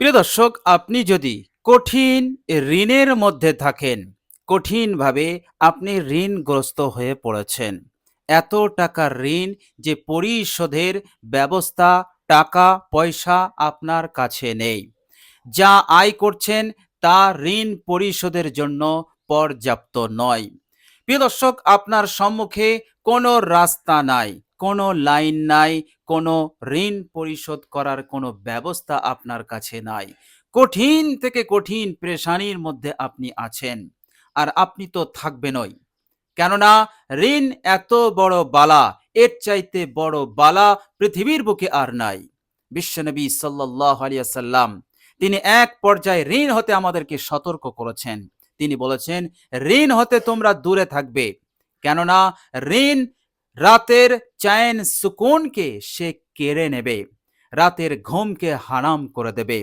প্রিয় দর্শক, আপনি যদি কঠিন ঋণের মধ্যে থাকেন, কঠিনভাবে আপনি ঋণগ্রস্ত হয়ে পড়েছেন। এত টাকার ঋণ যে পরিশোধের ব্যবস্থা টাকা, পয়সা আপনার কাছে নেই। যা আয় করছেন, তা ঋণ পরিশোধের জন্য পর্যাপ্ত নয়। প্রিয় দর্শক, আপনার সম্মুখে কোনো রাস্তা নাই। কোনো লাইন নাই, কোনো ঋণ পরিশোধ করার কোনো ব্যবস্থা আপনার কাছে নাই। কঠিন থেকে কঠিন পেরেশানির মধ্যে আপনি আছেন, আর আপনি তো থাকবেনই কেননা ঋণ এত বড় বালা, এর চাইতে বড় বালা পৃথিবীর বুকে আর নাই। বিশ্বনবী সাল্লাহ আলিয়াল্লাম তিনি এক পর্যায়ে ঋণ হতে আমাদেরকে সতর্ক করেছেন। তিনি বলেছেন, ঋণ হতে তোমরা দূরে থাকবে, কেননা ঋণ রাতের চায়ন সুকুনকে সে কেড়ে নেবে, রাতের ঘুমকে হারাম করে দেবে।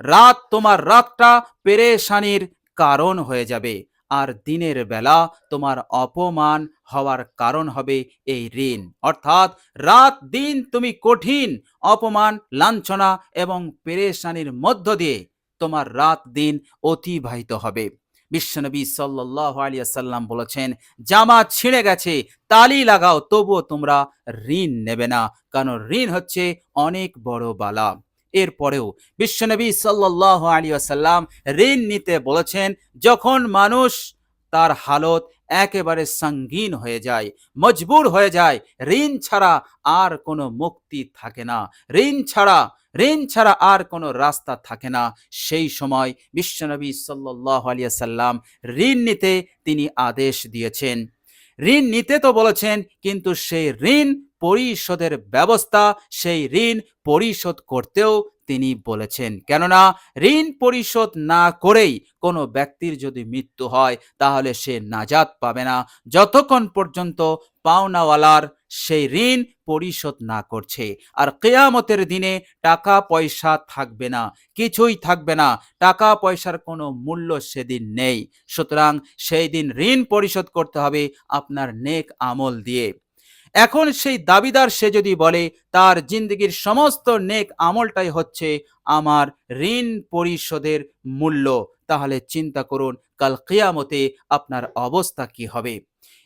রাত তোমার রাতটা পেরেশানির কারণ হয়ে যাবে, আর দিনের বেলা তোমার অপমান হওয়ার কারণ হবে এই ঋণ। অর্থাৎ রাত দিন তুমি কঠিন অপমান, লাঞ্ছনা এবং পেরেশানির মধ্য দিয়ে তোমার রাত দিন অতিবাহিত হবে। বিশ্বনবী সাল্লাহ আলিয়াল্লাম বলেছেন, জামা ছিঁড়ে গেছে, তালি লাগাও, তবুও তোমরা ঋণ নেবে না, কারণ ঋণ হচ্ছে অনেক বড় বালা। এরপরেও বিশ্বনবী সাল্লাহ আলী আসাল্লাম ঋণ নিতে বলেছেন, যখন মানুষ তার হালত একেবারে সঙ্গীন হয়ে যায়, মজবুর হয়ে যায়, ঋণ ছাড়া আর কোনো মুক্তি থাকে না। ঋণ ছাড়া ঋণ ছাড়া আর কোনো রাস্তা থাকে না। সেই সময় বিশ্বনবী সাল্লাহ আলিয়া সাল্লাম ঋণ নিতে তিনি আদেশ দিয়েছেন। ঋণ নিতে তো বলেছেন, কিন্তু সেই ঋণ পরিশোধের ব্যবস্থা, সেই ঋণ পরিশোধ করতেও তিনি বলেছেন। কেননা, ঋণ পরিশোধ না করেই কোনো ব্যক্তির যদি মৃত্যু হয়, তাহলে সে নাজাত পাবে না। যতক্ষণ পর্যন্ত পাওনাওয়ালার সেই ঋণ পরিশোধ না করছে, আর কেয়ামতের দিনে টাকা পয়সা থাকবে না, কিছুই থাকবে না টাকা পয়সার কোনো মূল্য সেদিন নেই। সুতরাং সেই দিন ঋণ পরিশোধ করতে হবে আপনার নেক আমল দিয়ে। এখন সেই দাবিদার সে যদি বলে, তার জিন্দগির সমস্ত নেক আমলটাই হচ্ছে আমার ঋণ পরিশোধের মূল্য। তাহলে চিন্তা করুন, কাল কিয়ামতে আপনার অবস্থা কি হবে?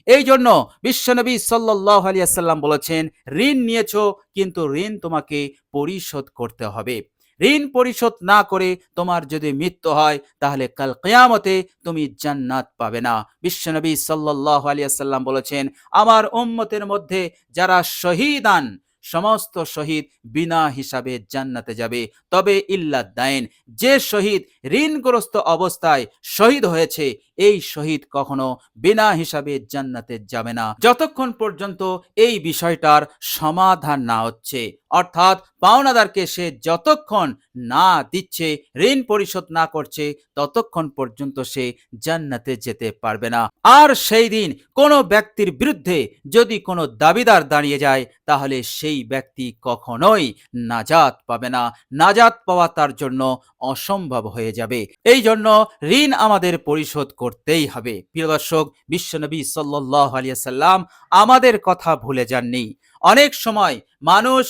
এই জন্য বিশ্বনবী সাল্লাহ আলিয়াল্লাম বলেছেন, ঋণ নিয়েছ, কিন্তু ঋণ তোমাকে পরিশোধ করতে হবে। ঋণ পরিশোধ না করে তোমার যদি মৃত্যু হয়, তাহলে কাল কেয়ামতে তুমি জান্নাত পাবে না। বিশ্বনবী সাল্লাহ আলিয়াল্লাম বলেছেন, আমার উম্মতের মধ্যে যারা শহীদান সমস্ত শহীদ বিনা হিসাবে জান্নাতে যাবে। তবে ইল্লা দাইন, যে শহীদ ঋণগ্রস্ত অবস্থায় শহীদ হয়েছে, এই শহীদ কখনো বিনা হিসাবে জান্নাতে যাবে না। যতক্ষণ পর্যন্ত এই বিষয়টার সমাধান না হচ্ছে অর্থাৎ পাওনাদারকে সে যতক্ষণ না দিচ্ছে, ঋণ পরিশোধ না করছে, ততক্ষণ পর্যন্ত সে জান্নাতে যেতে পারবে না। আর সেই দিন কোনো ব্যক্তির বিরুদ্ধে যদি কোনো দাবিদার দাঁড়িয়ে যায়, তাহলে সেই ব্যক্তি কখনোই নাজাত পাবে না। নাজাত পাওয়া তার জন্য অসম্ভব হয়ে যাবে। এই জন্য ঋণ আমাদের পরিশোধ করতেই হবে। প্রিয় দর্শক বিশ্বনবী সাল্লাহ আলিয়াল্লাম আমাদের কথা ভুলে যাননি। অনেক সময় মানুষ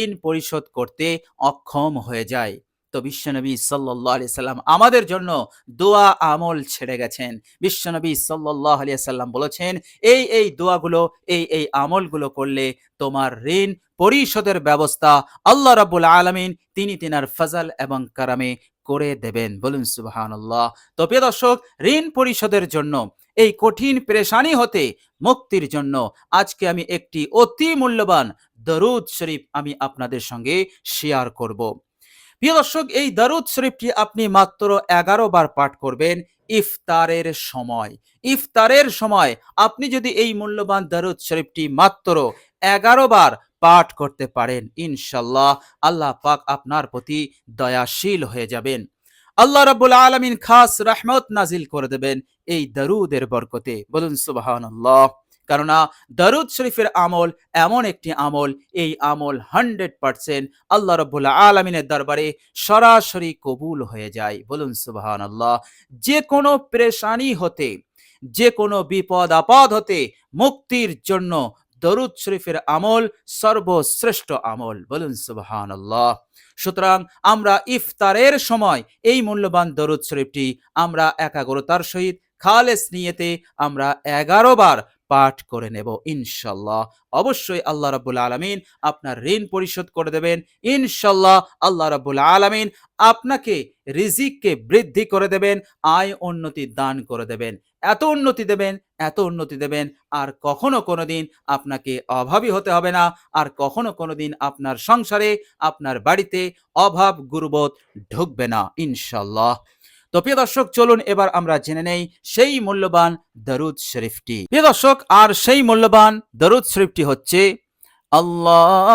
ঋণ পরিশোধ করতে অক্ষম হয়ে যায়। তো বিশ্বনবী সাল্লাহ আলি সাল্লাম আমাদের জন্য দোয়া আমল ছেড়ে গেছেন। বিশ্বনবী সাল্লাহ আলিয়া সাল্লাম বলেছেন, এই এই দোয়াগুলো, এই এই আমলগুলো করলে তোমার ঋণ পরিশোধের ব্যবস্থা আল্লাহ রাবুল আলমিন তিনি তিনার ফজল এবং কারামে করে দেবেন। বলুন আল্লাহ তো প্রিয় দর্শক, ঋণ পরিশোধের জন্য এই কঠিন পেরেশানি হতে মুক্তির জন্য। আজকে আমি একটি অতি মূল্যবান দরুদ শরীফ আমি আপনাদের সঙ্গে শেয়ার করব। প্রিয় দর্শক, এই দরুদ শরীফটি আপনি মাত্র এগারো বার পাঠ করবেন ইফতারের সময়। ইফতারের সময় আপনি যদি এই মূল্যবান দরুদ শরীফটি মাত্র এগারো বার পাঠ করতে পারেন, ইনশাল্লাহ আল্লাহ পাক আপনার প্রতি দয়াশীল হয়ে যাবেন। আল্লাহ রাবুল আলমিন খাস রহমত নাজিল করে দেবেন এই দারুদের বরকতে। বলুন সুবাহান কেননা দারুদ শরীফের আমল এমন একটি আমল, এই আমল হান্ড্রেড পার্সেন্ট আল্লাহ রবুল্লা আলমিনের দরবারে সরাসরি কবুল হয়ে যায়। বলুন সুবাহান আল্লাহ যে কোনো প্রেশানি হতে যে কোনো বিপদ আপদ হতে, মুক্তির জন্য দরুদ শরীফের আমল সর্বশ্রেষ্ঠ আমল। বলুন সুবহান আল্লাহ সুতরাং আমরা ইফতারের সময় এই মূল্যবান দরুদ শরীফটি আমরা একাগ্রতার সহিত, খালেস নিয়েতে আমরা এগারো বার পাঠ করে নেব, ইনশাল্লাহ। অবশ্যই আল্লাহ রাবুল আলমিন আপনার ঋণ পরিশোধ করে দেবেন, ইনশাল্লাহ আল্লাহ রাবুল আলমিন আপনাকে রিজিককে বৃদ্ধি করে দেবেন, আয় উন্নতি দান করে দেবেন। এত উন্নতি দেবেন, এত উন্নতি দেবেন, আর কখনো কোনোদিন আপনাকে অভাবী হতে হবে না, আর কখনো কোনো দিন আপনার সংসারে, আপনার বাড়িতে অভাব গুরুবোধ ঢুকবে না ইনশাল্লাহ তো প্রিয় দর্শক, চলুন এবার আমরা জেনে নেই সেই মূল্যবান দরুদ শরীফটি। প্রিয় দর্শক, আর সেই মূল্যবান দরুদ শরীফটি হচ্ছে, আল্লাহুম্মা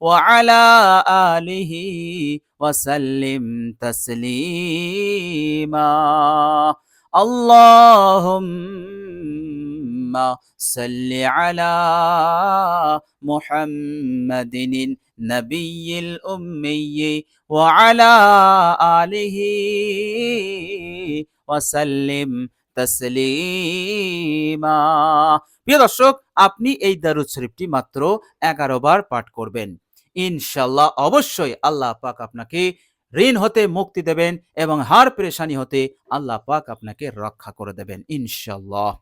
وعلى آله وسلم تسليما اللهم صل على محمد النبي الأمي وعلى آله وسلم তসলিমা প্রিয় দর্শক আপনি এই দারুদ শরীফটি মাত্র এগারো বার পাঠ করবেন ইনশাল্লাহ অবশ্যই আল্লাহ পাক আপনাকে ঋণ হতে মুক্তি দেবেন এবং হার পেরেশানি হতে আল্লাহ পাক আপনাকে রক্ষা করে দেবেন, ইনশাল্লাহ।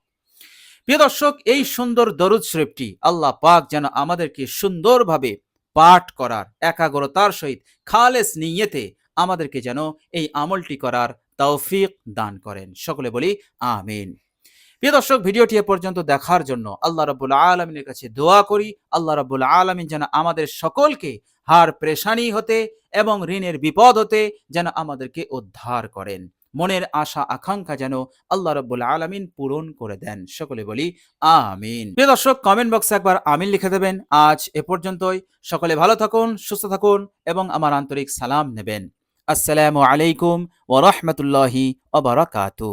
প্রিয় দর্শক, এই সুন্দর দরুদ শরীফটি আল্লাহ পাক যেন আমাদেরকে সুন্দরভাবে পাঠ করার, একাগ্রতার সহিত খালেস নিয়েতে আমাদেরকে যেন এই আমলটি করার তৌফিক দান করেন। সকলে বলি, আমিন। প্রিয় দর্শক, ভিডিওটি এ পর্যন্ত দেখার জন্য আল্লাহ রাবুল আলমিনের কাছে দোয়া করি। আল্লাহ রাবুল আলমিন যেন আমাদের সকলকে হার প্রেশানি হতে এবং ঋণের বিপদ হতে যেন আমাদেরকে উদ্ধার করেন। মনের আশা, আকাঙ্ক্ষা যেন আল্লাহ রব্বুল আলমিন পূরণ করে দেন। সকলে বলি, আমিন। প্রিয় দর্শক কমেন্ট বক্সে একবার আমিন লিখে দেবেন। আজ এ পর্যন্তই। সকলে ভালো থাকুন, সুস্থ থাকুন এবং আমার আন্তরিক সালাম নেবেন। আসসালামু আলাইকুম ওরহমতুল্লাহি ওবরাকাতু